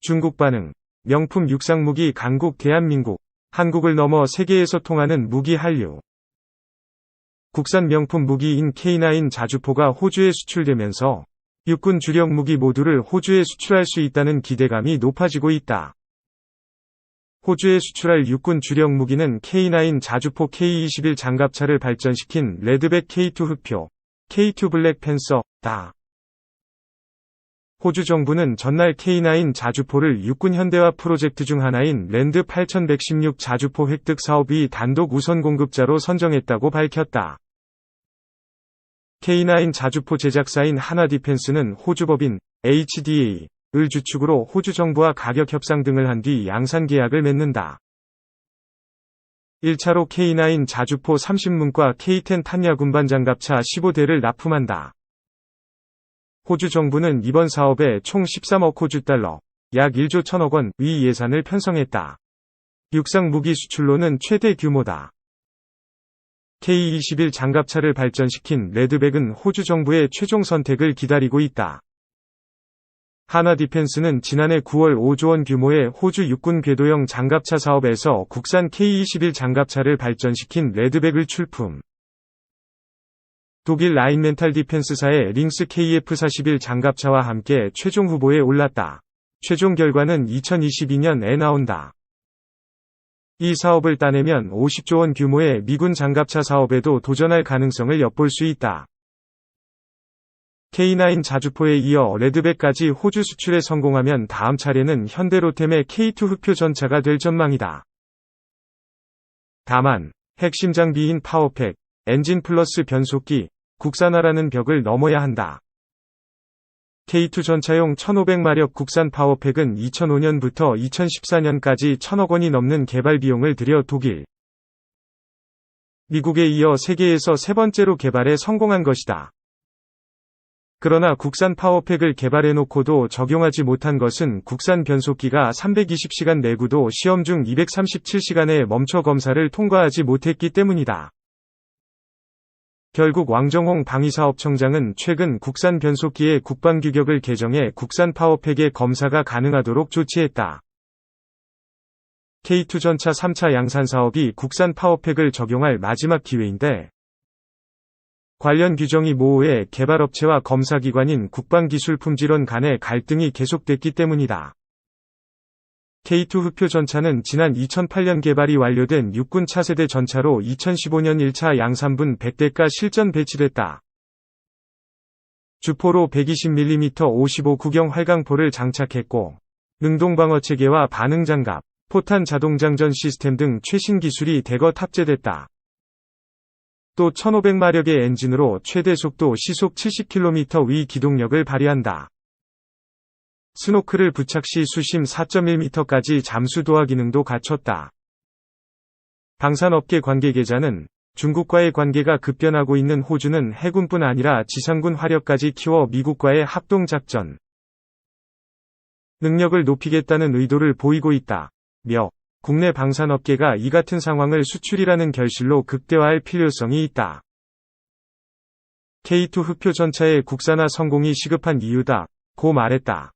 중국 반응. 명품 육상 무기 강국 대한민국. 한국을 넘어 세계에서 통하는 무기 한류. 국산 명품 무기인 K9 자주포가 호주에 수출되면서 육군 주력 무기 모두를 호주에 수출할 수 있다는 기대감이 높아지고 있다. 호주에 수출할 육군 주력 무기는 K9 자주포 K21 장갑차를 발전시킨 레드백 K2 흑표, K2 블랙 팬서 다. 호주 정부는 전날 K9 자주포를 육군 현대화 프로젝트 중 하나인 랜드 8116 자주포 획득 사업이 단독 우선 공급자로 선정했다고 밝혔다. K9 자주포 제작사인 하나디펜스는 호주법인 HDA을 주축으로 호주 정부와 가격 협상 등을 한 뒤 양산 계약을 맺는다. 1차로 K9 자주포 30문과 K10 탄약 운반 장갑차 15대를 납품한다. 호주 정부는 이번 사업에 총 13억 호주 달러, 약 1조 1천억 원 위 예산을 편성했다. 육상 무기 수출로는 최대 규모다. K21 장갑차를 발전시킨 레드백은 호주 정부의 최종 선택을 기다리고 있다. 하나 디펜스는 지난해 9월 5조 원 규모의 호주 육군 궤도형 장갑차 사업에서 국산 K21 장갑차를 발전시킨 레드백을 출품. 독일 라인멘탈 디펜스사의 링스 KF41 장갑차와 함께 최종 후보에 올랐다. 최종 결과는 2022년에 나온다. 이 사업을 따내면 50조 원 규모의 미군 장갑차 사업에도 도전할 가능성을 엿볼 수 있다. K9 자주포에 이어 레드백까지 호주 수출에 성공하면 다음 차례는 현대로템의 K2 흑표 전차가 될 전망이다. 다만, 핵심 장비인 파워팩, 엔진 플러스 변속기, 국산화라는 벽을 넘어야 한다. K2 전차용 1500마력 국산 파워팩은 2005년부터 2014년까지 1000억 원이 넘는 개발 비용을 들여 독일, 미국에 이어 세계에서 세 번째로 개발에 성공한 것이다. 그러나 국산 파워팩을 개발해놓고도 적용하지 못한 것은 국산 변속기가 320시간 내구도 시험 중 237시간의 멈춰 검사를 통과하지 못했기 때문이다. 결국 왕정홍 방위사업청장은 최근 국산 변속기의 국방 규격을 개정해 국산 파워팩의 검사가 가능하도록 조치했다. K2 전차 3차 양산 사업이 국산 파워팩을 적용할 마지막 기회인데 관련 규정이 모호해 개발업체와 검사기관인 국방기술품질원 간의 갈등이 계속됐기 때문이다. K2 흑표 전차는 지난 2008년 개발이 완료된 육군 차세대 전차로 2015년 1차 양산분 100대가 실전 배치됐다. 주포로 120mm 55 구경 활강포를 장착했고 능동방어 체계와 반응장갑, 포탄 자동장전 시스템 등 최신 기술이 대거 탑재됐다. 또 1500마력의 엔진으로 최대 속도 시속 70km 위 기동력을 발휘한다. 스노클을 부착 시 수심 4.1m까지 잠수 도하 기능도 갖췄다. 방산업계 관계 계자는 중국과의 관계가 급변하고 있는 호주는 해군뿐 아니라 지상군 화력까지 키워 미국과의 합동작전 능력을 높이겠다는 의도를 보이고 있다. 며 국내 방산업계가 이 같은 상황을 수출이라는 결실로 극대화할 필요성이 있다. K2 흑표 전차의 국산화 성공이 시급한 이유다. 고 말했다.